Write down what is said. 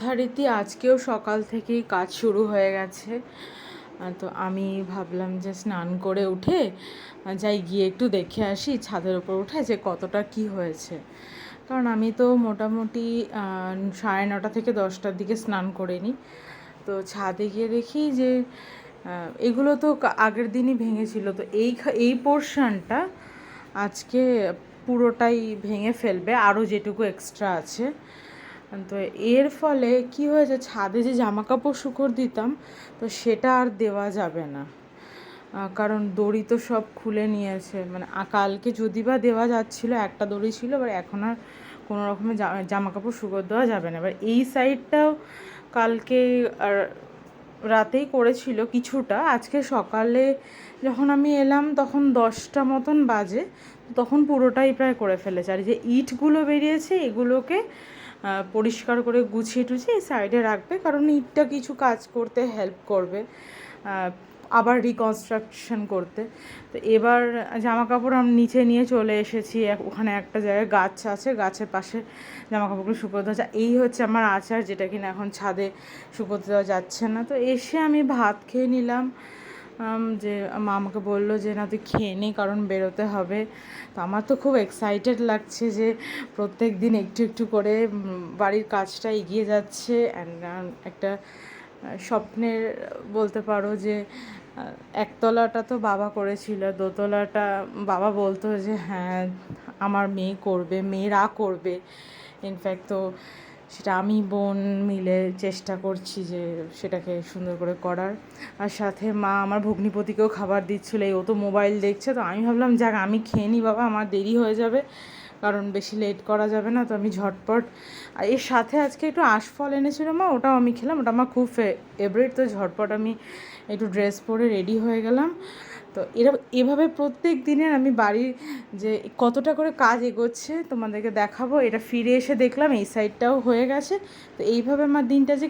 যথারীতি আজকেও সকাল থেকেই কাজ শুরু হয়ে গেছে। তো আমি ভাবলাম যে স্নান করে উঠে যাই গিয়ে একটু দেখে আসি ছাদের ওপর উঠে যে কতটা কি হয়েছে। কারণ আমি তো মোটামুটি সাড়ে নটা থেকে দশটার দিকে স্নান করে নিই তো ছাদে গিয়ে দেখি যে এগুলো তো আগের দিনই ভেঙেছিল। তো এই এই পোর্শনটা আজকে পুরোটাই ভেঙে ফেলবে, আরও যেটুকু এক্সট্রা আছে। তো এর ফলে কি হয়েছে? ছাদে যে জামা কাপড় শুকোর দিতাম, তো সেটা আর দেওয়া যাবে না। কারণ দড়ি তো সব খুলে নিয়েছে। মানে কালকে যদি বা দেওয়া যাচ্ছিল, একটা দড়ি ছিল, এবার এখন আর কোনো রকমের জামা কাপড় শুকোর দেওয়া যাবে না। এবার এই সাইডটাও কালকে আর রাতেই করেছিল কিছুটা। আজকে সকালে যখন আমি এলাম, তখন দশটা মতন বাজে। তখন পুরোটাই প্রায় করে ফেলেছে। আর যে ইটগুলো বেরিয়েছে, এগুলোকে পরিষ্কার করে গুছিয়ে টুছিয়ে সাইডে রাখবে, কারণ ইটটা কিছু কাজ করতে হেল্প করবে আবার রিকনস্ট্রাকশন করতে। তো এবার জামা কাপড় আমি নিচে নিয়ে চলে এসেছি ওখানে একটা জায়গায় গাছ আছে, গাছের পাশে জামা কাপড়গুলো শুকোতে হচ্ছে এই হচ্ছে আমার আচার, যেটা কিনা এখন ছাদে শুকোতে দেওয়া যাচ্ছে না। তো এসে আমি ভাত খেয়ে নিলাম যে মা আমাকে বলল যে, না, তুই খেয়ে নে, কারণ বেরোতে হবে। তো আমার তো খুব এক্সাইটেড লাগছে যে, প্রত্যেক দিন একটু একটু করে বাড়ির কাজটা এগিয়ে যাচ্ছে। অ্যান্ড একটা স্বপ্নের বলতে পারো যে একতলাটা তো বাবা করেছিল, দোতলাটা বাবা বলতো যে হ্যাঁ আমার মেয়ে করবে, মেয়েরা করবে। ইনফ্যাক্ট তো সেটা আমি বোন মিলে চেষ্টা করছি যে সেটাকে সুন্দর করে করার। আর সাথে মা আমার ভগ্নিপতিকেও খাবার দিচ্ছিল, এই ও তো মোবাইল দেখছে, তো আমি ভাবলাম, যাক, আমি খেয়ে নিই বাবা, আমার দেরি হয়ে যাবে, কারণ বেশি লেট করা যাবে না, তো আমি ঝটপট। আর এর সাথে আজকে একটু আশফল এনেছিল মা, ওটাও আমি খেলাম, ওটা আমার খুব ফেভারিট তো ঝটপট আমি একটু ড্রেস পরে রেডি হয়ে গেলাম। তো এরা এভাবে প্রত্যেক দিনের আমি বাড়ির যে কতটা করে কাজ এগোচ্ছে তোমাদেরকে দেখাবো। এটা ফিরে এসে দেখলাম, এই সাইডটাও হয়ে গেছে। তো এইভাবে আমার দিনটা যে